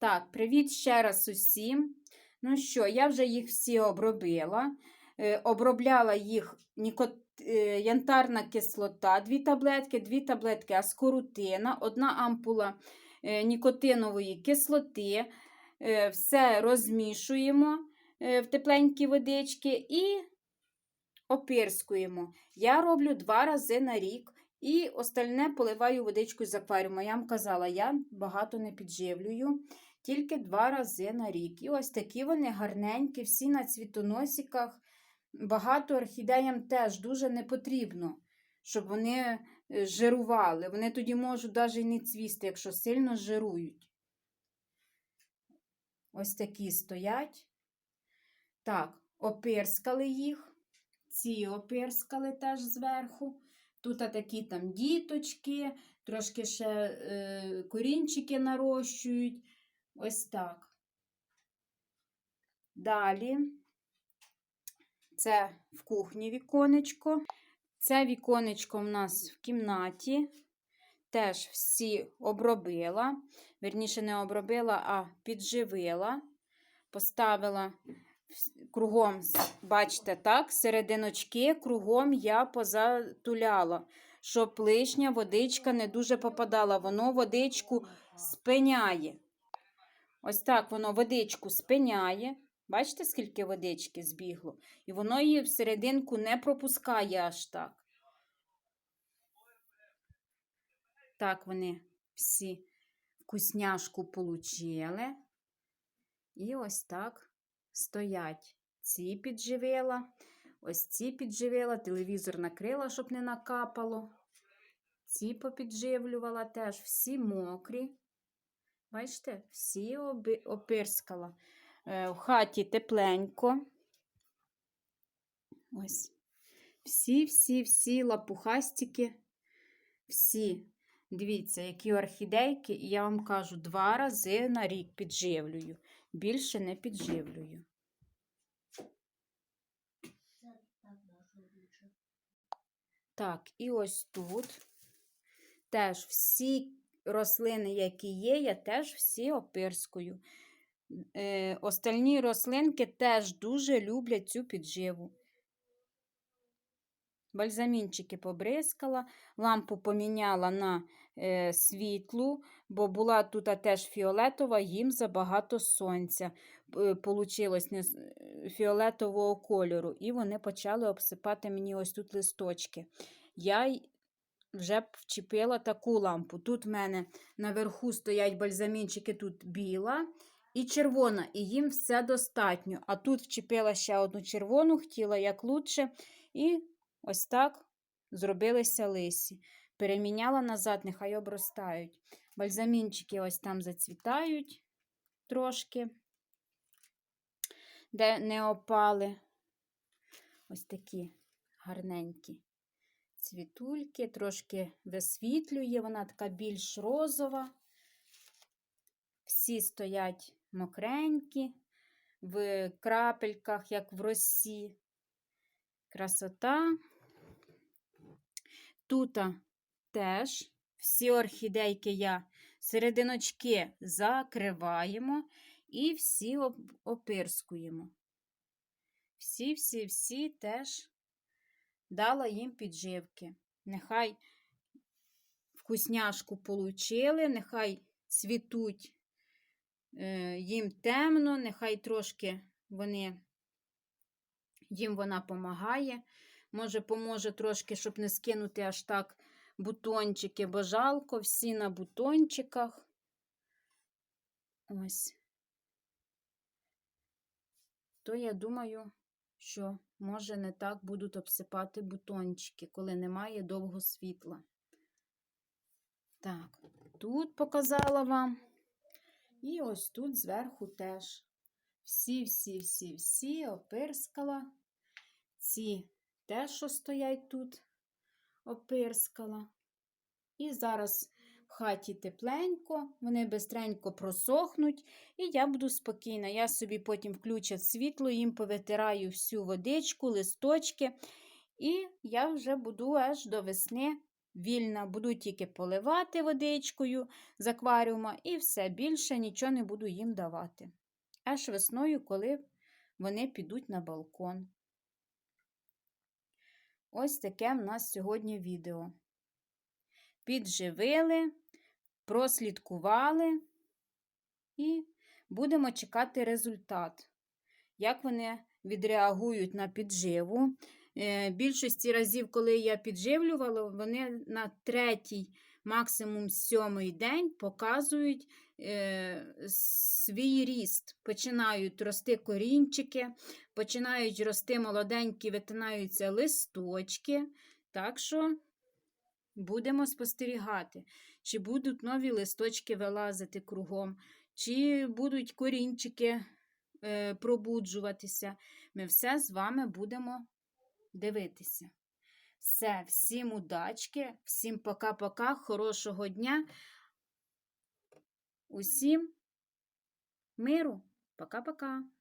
Так, привіт ще раз усім. Ну що, я вже їх всі обробила. Е, обробляла їх ніко... е, янтарна кислота, дві таблетки, дві таблетки аскорутина, одна ампула е, нікотинової кислоти. Все розмішуємо в тепленькі водички і опирскуємо. Я роблю два рази на рік. І остальне поливаю водичкою з акваріуму. Я вам казала, я багато не підживлюю, тільки два рази на рік. І ось такі вони гарненькі, всі на цвітоносиках. Багато орхідеям теж дуже не потрібно, щоб вони е, жирували. Вони тоді можуть навіть і не цвісти, якщо сильно жирують. Ось такі стоять. Так, опирскали їх. Ці опирскали теж зверху. Тут такі там діточки, трошки ще е, корінчики нарощують. Ось так. Далі це в кухні віконечко. Це віконечко в нас в кімнаті. Теж всі обробила. Верніше, не обробила, а підживила. Поставила кругом, бачите, так, серединочки кругом я позатуляла, щоб лишня водичка не дуже попадала. Воно водичку спиняє. Ось так воно водичку спиняє. Бачите, скільки водички збігло? І воно її всерединку не пропускає аж так. Так, вони всі вкусняшку получили. І ось так стоять. Ці підживила, ось ці підживила, телевізор накрила, щоб не накапало. Ці попідживлювала теж всі мокрі. Бачите, всі опирскала. Е, в хаті тепленько. Ось. Всі-всі-всі лапухастики, всі. Дивіться, які орхідейки, і я вам кажу, два рази на рік підживлюю. Більше не підживлюю. Так, і ось тут теж всі рослини, які є, я теж всі опирскую. Е, остальні рослинки теж дуже люблять цю підживу. Бальзамінчики побризкала, лампу поміняла на е, світлу, бо була тут теж фіолетова, їм забагато сонця. Е, Получилось не фіолетового кольору, і вони почали обсипати мені ось тут листочки. Я вже вчепила таку лампу. Тут в мене наверху стоять бальзамінчики, тут біла і червона, і їм все достатньо. А тут вчепила ще одну червону, хотіла як лучше. І ось так зробилися лисі. Переміняла назад, нехай обростають. Бальзамінчики ось там зацвітають трошки, де не опали. Ось такі гарненькі цвітульки, трошки висвітлює, вона така більш розова. Всі стоять мокренькі, в крапельках, як в росі. Красота. Тут теж всі орхідейки я серединочки закриваємо і всі опирскуємо. Всі-всі-всі теж дала їм підживки. Нехай вкусняшку получили, нехай цвітуть е, їм темно, нехай трошки вони, їм вона допомагає. Може, поможе трошки, щоб не скинути аж так бутончики, бо жалко, всі на бутончиках. Ось. То я думаю, що, може, не так будуть обсипати бутончики, коли немає довго світла. Так, тут показала вам. І ось тут зверху теж. Всі-всі-всі-всі опирскала. Ці теж, що стоять тут, опирскала. І зараз хаті тепленько, вони бистренько просохнуть, і я буду спокійна. Я собі потім включу світло, їм повитираю всю водичку, листочки, і я вже буду аж до весни вільна, буду тільки поливати водичкою з акваріума і все більше нічого не буду їм давати. Аж весною, коли вони підуть на балкон. Ось таке в нас сьогодні відео. Підживили, прослідкували і будемо чекати результат. Як вони відреагують на підживу. Е, Більшості разів, коли я підживлювала, вони на третій, максимум сьомий день показують е, свій ріст. Починають рости корінчики, починають рости молоденькі, витинаються листочки. Так що будемо спостерігати, чи будуть нові листочки вилазити кругом, чи будуть корінчики е, пробуджуватися. Ми все з вами будемо дивитися. Все, всім удачки, всім пока-пока, хорошого дня. Усім миру. Пока-пока.